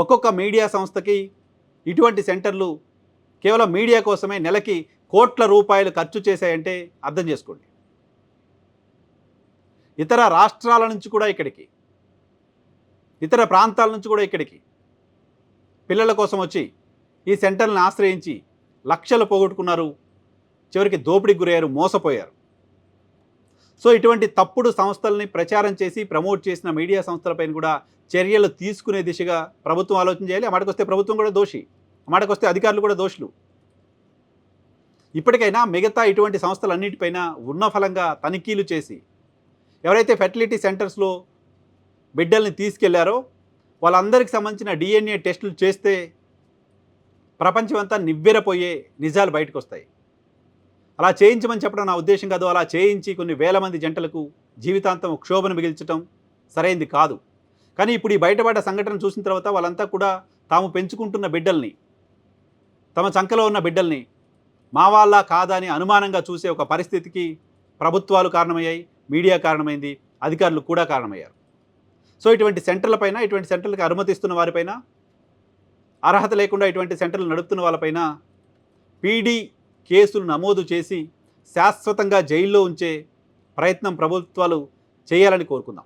ఒక్కొక్క మీడియా సంస్థకి ఇటువంటి సెంటర్లు కేవలం మీడియా కోసమే నెలకి కోట్ల రూపాయలు ఖర్చు చేశాయంటే అర్థం చేసుకోండి. ఇతర రాష్ట్రాల నుంచి కూడా ఇక్కడికి ఇతర ప్రాంతాల నుంచి కూడా ఇక్కడికి పిల్లల కోసం వచ్చి ఈ సెంటర్లను ఆశ్రయించి లక్షలు పోగొట్టుకున్నారు చివరికి దోపిడీకి గురయ్యారు మోసపోయారు. సో ఇటువంటి తప్పుడు సంస్థల్ని ప్రచారం చేసి ప్రమోట్ చేసిన మీడియా సంస్థలపైన కూడా చర్యలు తీసుకునే దిశగా ప్రభుత్వం ఆలోచన చేయాలి. ఆ మాటకొస్తే ప్రభుత్వం కూడా దోషి. ఆ మాటకొస్తే అధికారులు కూడా దోషులు. ఇప్పటికైనా మిగతా ఇటువంటి సంస్థలన్నిటిపైన ఉన్న ఫలంగా తనిఖీలు చేసి ఎవరైతే ఫెర్టిలిటీ సెంటర్స్లో బిడ్డల్ని తీసుకెళ్ళారో వాళ్ళందరికి సంబంధించిన డిఎన్ఏ టెస్టులు చేస్తే ప్రపంచమంతా నివ్వెరపోయే నిజాలు బయటకు వస్తాయి అలా చేయించమని చెప్పడం నా ఉద్దేశం కాదు. అలా చేయించి కొన్ని వేల మంది జంటలకు జీవితాంతం క్షోభను మిగిల్చడం సరైంది కాదు. కానీ ఇప్పుడు ఈ బయటపడ్డ సంఘటన చూసిన తర్వాత వాళ్ళంతా కూడా తాము పెంచుకుంటున్న బిడ్డల్ని తమ చంకలో ఉన్న బిడ్డల్ని మా వాళ్ళ కాదా అని అనుమానంగా చూసే ఒక పరిస్థితికి ప్రభుత్వాలు కారణమయ్యాయి మీడియా కారణమైంది అధికారులు కూడా కారణమయ్యారు. సో ఇటువంటి సెంటర్లపైన ఇటువంటి సెంటర్లకు అనుమతిస్తున్న వారిపైన అర్హత లేకుండా ఇటువంటి సెంటర్లు నడుపుతున్న వాళ్ళపైన పీడీ కేసులు నమోదు చేసి శాశ్వతంగా జైల్లో ఉంచే ప్రయత్నం ప్రభుత్వాలు చేయాలని కోరుకుందాం.